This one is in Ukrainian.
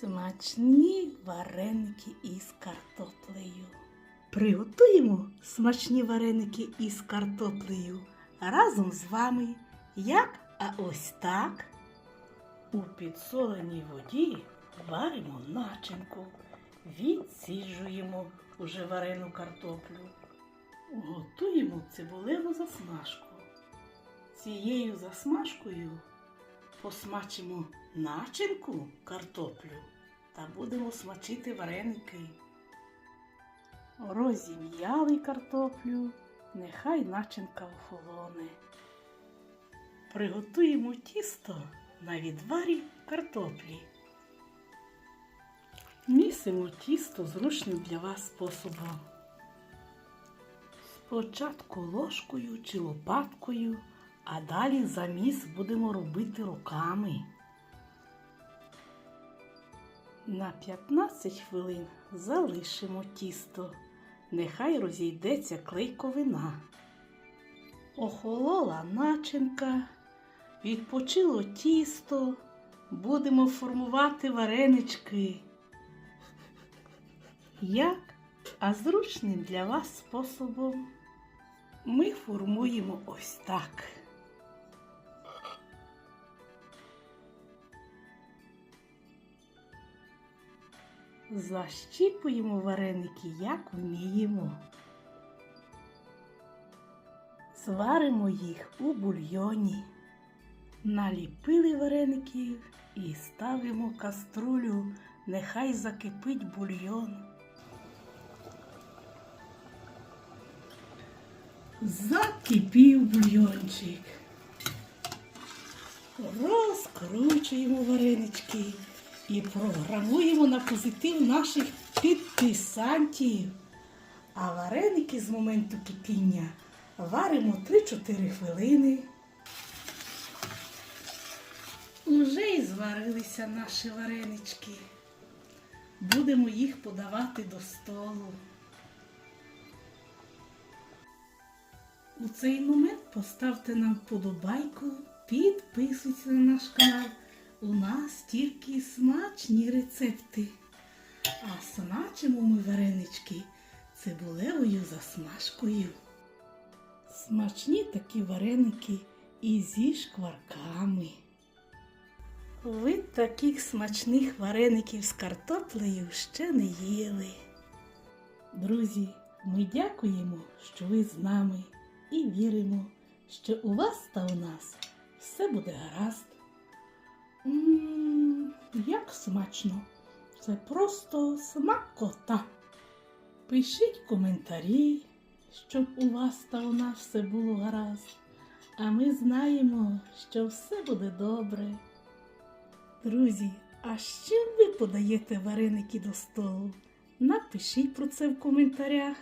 Смачні вареники із картоплею. Приготуємо смачні вареники із картоплею разом з вами. Як? А ось так. У підсоленій воді варимо начинку, відсіжуємо уже варену картоплю. Готуємо цибулеву засмажку. Цією засмажкою посмачимо начинку картоплю та будемо смачити вареники. Розім'яли картоплю, нехай начинка охолоне. Приготуємо тісто на відварі картоплі. Місимо тісто зручним для вас способом. Спочатку ложкою чи лопаткою, а далі заміс будемо робити руками. На 15 хвилин залишимо тісто. Нехай розійдеться клейковина. Охолола начинка, відпочило тісто, будемо формувати варенички. Як? А зручним для вас способом ми формуємо ось так. Защіпуємо вареники, як вміємо. Зваримо їх у бульйоні. Наліпили вареників і ставимо каструлю, нехай закипить бульйон. Закипів бульйончик. Розкручуємо варенички і програмуємо на позитив наших підписантів. А вареники з моменту кипіння варимо 3-4 хвилини. Уже і зварилися наші варенички. Будемо їх подавати до столу. У цей момент поставте нам вподобайку, підписуйтесь на наш канал. У нас тільки смачні рецепти. А смачимо ми варенички цибулевою засмажкою. Смачні такі вареники і зі шкварками. Ви таких смачних вареників з картоплею ще не їли. Друзі, ми дякуємо, що ви з нами і віримо, що у вас та у нас все буде гаразд. Ммм, як смачно! Це просто смакота. Пишіть коментарі, щоб у вас та у нас все було гаразд. А ми знаємо, що все буде добре. Друзі, а чим ви подаєте вареники до столу? Напишіть про це в коментарях.